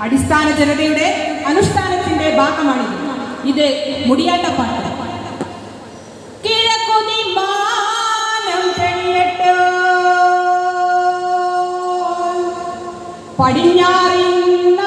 അടിസ്ഥാന ജനതയുടെ അനുഷ്ഠാനത്തിന്റെ ഭാഗമാണ് ഇത്. മുടിയാട്ടപ്പാട്ട് കിഴക്കുതി മാനം പടിഞ്ഞാറിന്ന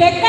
ಬೆಟ್ಟ